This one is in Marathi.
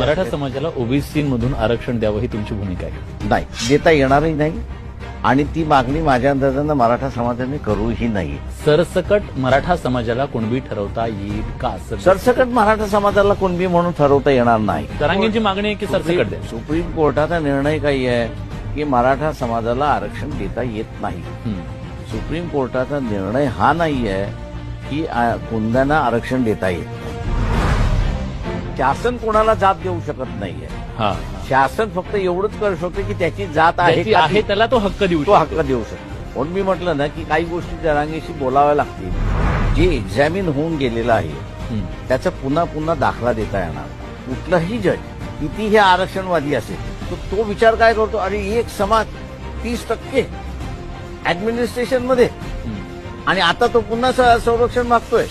मराठा समाजाला ओबीसी मधून आरक्षण द्यावं ही तुमची भूमिका आहे. नाही देता येणारही नाही आणि ती मागणी माझ्या अंदाजानं मराठा समाजाने करूही नाही. सरसकट मराठा समाजाला कुणबी ठरवता येईल का सरसकट मराठा समाजाला कुणबी म्हणून ठरवता येणार नाही. जरांगेंची मागणी आहे की सरसकट द्या सुप्रीम कोर्टाचा निर्णय काही आहे की मराठा समाजाला आरक्षण देता येत नाही. सुप्रीम कोर्टाचा निर्णय हा नाही आहे की कुंद्यांना आरक्षण देता येत. नाही शासन कोणाला जात देऊ शकत नाहीये. हा. शासन फक्त एवढंच करू शकतो की त्याची जात आहे ज्याची का आहे त्याला तो हक्क देऊ तो शकतो. हक्क देऊ शकतो. म्हणून मी म्हटलं ना की काही गोष्टी जरांगेशी बोलाव्या लागतील. जे एक्झामिन होऊन गेलेलं आहे. त्याचा पुन्हा पुन्हा दाखला देता येणार. कुठलाही जज किती हे आरक्षणवादी असेल तर तो विचार काय करतो? अरे एक समाज तीस टक्के ऍडमिनिस्ट्रेशनमध्ये. हम्म. आणि आता तो पुन्हा स- संरक्षण मागतोय.